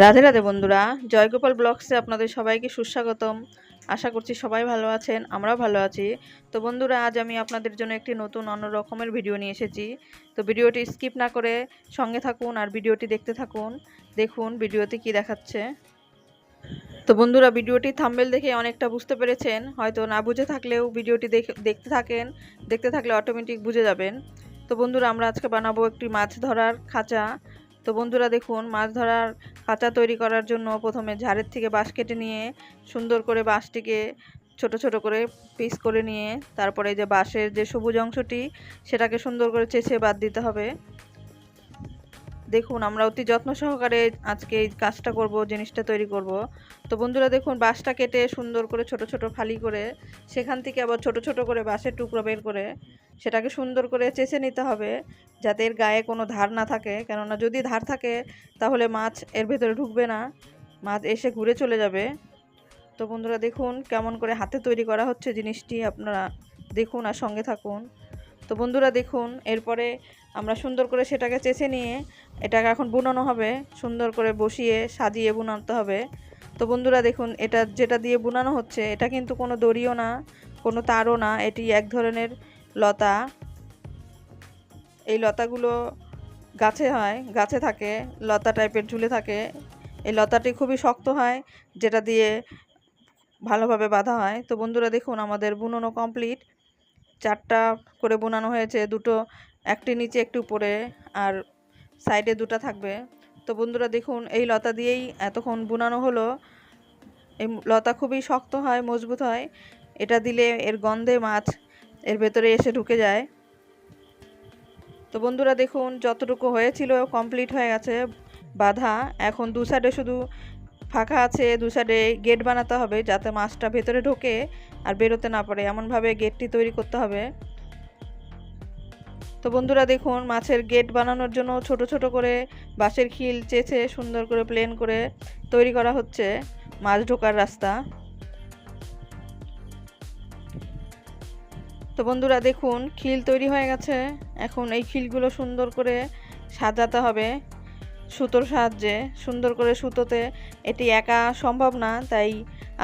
রাধে রাধে বন্ধুরা, জয়গোপাল ব্লগসে আপনাদের সবাইকে সুস্বাগতম। আশা করছি সবাই ভালো আছেন, আমরাও ভালো আছি। তো বন্ধুরা, আজ আমি আপনাদের জন্য একটি নতুন অন্য রকমের ভিডিও নিয়ে এসেছি। তো ভিডিওটি স্কিপ না করে সঙ্গে থাকুন আর ভিডিওটি দেখতে থাকুন, দেখুন ভিডিওতে কি দেখাচ্ছে। তো বন্ধুরা, ভিডিওটি থাম্বেল দেখে অনেকটা বুঝতে পেরেছেন, হয়তো না বুঝে থাকলেও ভিডিওটি দেখে দেখতে থাকেন, দেখতে থাকলে অটোমেটিক বুঝে যাবেন। তো বন্ধুরা, আমরা আজকে বানাবো একটি মাছ ধরার খাঁচা। তো বন্ধুরা দেখুন, মাছ ধরার খাঁচা তৈরি করার জন্য প্রথমে ঝাড়ের থেকে বাঁশ কেটে নিয়ে সুন্দর করে বাঁশটিকে ছোট ছোট করে পিস করে নিয়ে তারপরে যে বাঁশের যে সবুজ অংশটি, সেটাকে সুন্দর করে চেঁচে বাদ দিতে হবে। দেখুন, আমরা অতি যত্ন সহকারে আজকে এই কাজটা করব, জিনিসটা তৈরি করব। তো বন্ধুরা দেখুন, বাঁশটা কেটে সুন্দর করে ছোট ছোট ফালি করে সেখান থেকে আবার ছোট ছোট করে বাঁশের টুকরো বের করে সেটাকে সুন্দর করে চেঁচে নিতে হবে যাতে এর গায়ে কোনো ধার না থাকে। কেননা যদি ধার থাকে, তাহলে মাছ এর ভেতরে ঢুকবে না। মাছ এসে ঘুরে চলে যাবে। তো বন্ধুরা দেখুন কেমন করে হাতে তৈরি করা হচ্ছে জিনিসটি আপনারা দেখুন আর সঙ্গে থাকুন। তো বন্ধুরা দেখুন, এরপরে আমরা সুন্দর করে সেটাকে চেঁচে নিয়ে এটাকে এখন বুনানো হবে। সুন্দর করে বসিয়ে সাজিয়ে বুনাতে হবে। তো বন্ধুরা দেখুন, এটা যেটা দিয়ে বুনানো হচ্ছে, এটা কিন্তু কোনো দড়িও না, কোনো তারও না। এটি এক ধরনের লতা, এই লতাগুলো গাছে হয়, গাছে থাকে, লতা টাইপের ঝুলে থাকে। এই লতাটি খুবই শক্ত হয়, যেটা দিয়ে ভালোভাবে বাঁধা হয়। তো বন্ধুরা দেখুন, আমাদের বুননো কমপ্লিট। চারটা করে বোনানো হয়েছে, দুটো একটি নিচে, একটু উপরে, আর সাইডে দুটো থাকবে। তো বন্ধুরা দেখুন, এই লতা দিয়েই এতক্ষণ বুনানো হলো। এই লতা খুবই শক্ত হয়, মজবুত হয়। এটা দিলে এর গন্ধে মাছ এর ভেতরে এসে ঢুকে যায়। তো বন্ধুরা দেখুন, যতটুকু হয়েছিল কমপ্লিট হয়ে গেছে বাধা। এখন দু সাইডে শুধু ফাঁকা আছে, দু সাইডে গেট বানাতে হবে যাতে মাছটা ভেতরে ঢোকে আর বেরোতে না পারে। এমনভাবে গেটটি তৈরি করতে হবে। তো বন্ধুরা দেখুন, মাছের গেট বানানোর জন্য ছোট ছোট করে বাঁশের খিল চেঁচে সুন্দর করে প্লেন করে তৈরি করা হচ্ছে মাছ ঢোকার রাস্তা। তো বন্ধুরা দেখুন, খিল তৈরি হয়ে গেছে। এখন এই খিলগুলো সুন্দর করে সাজাতে হবে সুতোর সাহায্যে। সুন্দর করে সুতোতে এটি একা সম্ভব না, তাই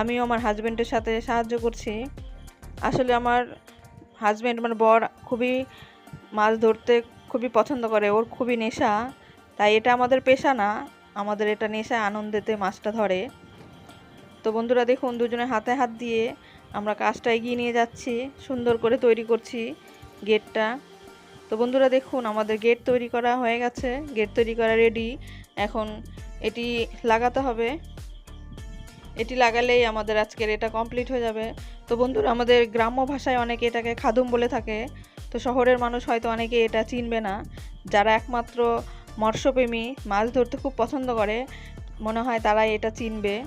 আমিও আমার হাজব্যান্ডের সাথে সাহায্য করছি। আসলে আমার হাজব্যান্ড আমার বর খুবই মাছ ধরতে খুবই পছন্দ করে, ওর খুবই নেশা, তাই এটা আমাদের পেশা না। আমাদের এটা নেশা আনন্দেতে মাছটা ধরে। তো বন্ধুরা দেখুন, দুজনে হাতে হাত দিয়ে আমরা কাজটা এগিয়ে নিয়ে যাচ্ছি, সুন্দর করে তৈরি করছি গেটটা। তো বন্ধুরা দেখুন, আমাদের গেট তৈরি করা হয়ে গেছে, গেট তৈরি করা রেডি এখন এটি লাগাতে হবে। এটি লাগালেই আমাদের আজকের এটা কমপ্লিট হয়ে যাবে। তো বন্ধুরা, আমাদের গ্রাম্য ভাষায় অনেকে এটাকে খাদুম বলে থাকে। তো শহরের মানুষ হয়তো অনেকে এটা চিনবে না। যারা একমাত্র মৎস্যপ্রেমী, মাছ ধরতে খুব পছন্দ করে, মনে হয় তারাই এটা চিনবে।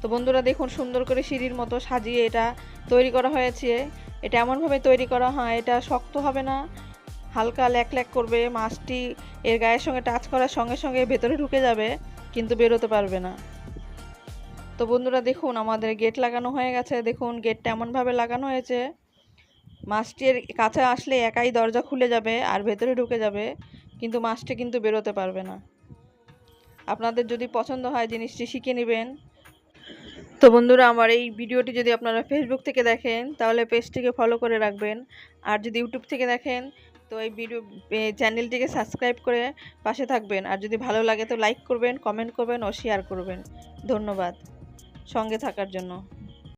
তো বন্ধুরা দেখুন সুন্দর করে সিঁড়ির মতো সাজিয়ে এটা তৈরি করা হয়েছে। এটা এমনভাবে তৈরি করা হয়, এটা শক্ত হবে না, হালকা ল্যাক ল্যাক করবে, মাছটি এর গায়ের সঙ্গে টাচ করার সঙ্গে সঙ্গে ভেতরে ঢুকে যাবে, কিন্তু বেরোতে পারবে না। তো বন্ধুরা দেখুন আমাদের গেট লাগানো হয়ে গেছে, দেখুন গেটটা এমনভাবে লাগানো হয়েছে। মাছটির কাছে আসলে একাই দরজা খুলে যাবে আর ভেতরে ঢুকে যাবে, কিন্তু মাছটি কিন্তু বেরোতে পারবে না। আপনাদের যদি পছন্দ হয় জিনিসটি শিখে নেবেন। তো বন্ধুরা, আমার এই ভিডিওটি যদি আপনারা ফেসবুক থেকে দেখেন, তাহলে পেজটিকে ফলো করে রাখবেন। আর যদি ইউটিউব থেকে দেখেন, তো এই ভিডিও চ্যানেলটিকে সাবস্ক্রাইব করে পাশে থাকবেন। আর যদি ভালো লাগে, তো লাইক করবেন কমেন্ট করবেন ও শেয়ার করবেন। ধন্যবাদ। সঙ্গে থাকার জন্য।